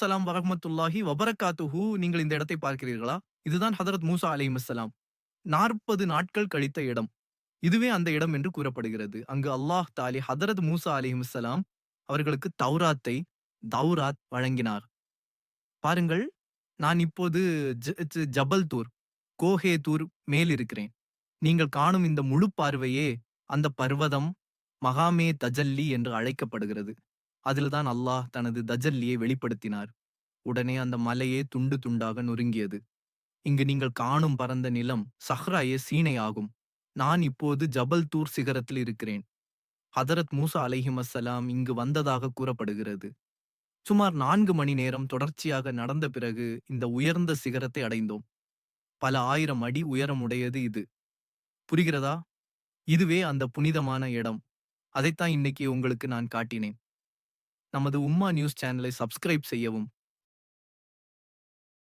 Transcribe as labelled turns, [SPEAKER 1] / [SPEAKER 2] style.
[SPEAKER 1] சலாம் வரமத்துல்லாஹி வபரகாத்துஹு. நீங்கள் இந்த இடத்தை பார்க்கிறீர்களா? இதுதான் ஹதரத் மூசா அலைஹிஸ்ஸலாம் நாற்பது நாட்கள் கழித்த இடம். இதுவே அந்த இடம் என்று கூறப்படுகிறது. அங்கு அல்லாஹ் தாலி ஹதரத் மூசா அலைஹிஸ்ஸலாம் அவர்களுக்கு தௌராத்தை தௌராத் வழங்கினார். பாருங்கள் நான் இப்போது ஜபல்தூர் கோஹேதூர் மேல் இருக்கிறேன். நீங்கள் காணும் இந்த முழு பார்வையே அந்த பர்வதம் மகாமே தஜல்லி என்று அழைக்கப்படுகிறது. அதில்தான் அல்லாஹ் தனது தஜல்லியை வெளிப்படுத்தினார். உடனே அந்த மலையே துண்டு துண்டாக நொறுங்கியது. இங்கு நீங்கள் காணும் பரந்த நிலம் சஹ்ராயே சீனை ஆகும் நான் இப்போது ஜபல்தூர் சிகரத்தில் இருக்கிறேன். ஹதரத் மூசா அலைஹிமஸ்ஸலாம் இங்கு வந்ததாக கூறப்படுகிறது. சுமார் நான்கு மணி நேரம் தொடர்ச்சியாக நடந்த பிறகு இந்த உயர்ந்த சிகரத்தை அடைந்தோம். பல ஆயிரம் அடி உயரமுடையது இது. புரிகிறதா? இதுவே அந்த புனிதமான இடம். அதைத்தான் இன்னைக்கு உங்களுக்கு நான் காட்டினேன். நமது உம்மா நியூஸ் சேனலை சப்ஸ்கிரைப் செய்யவும்.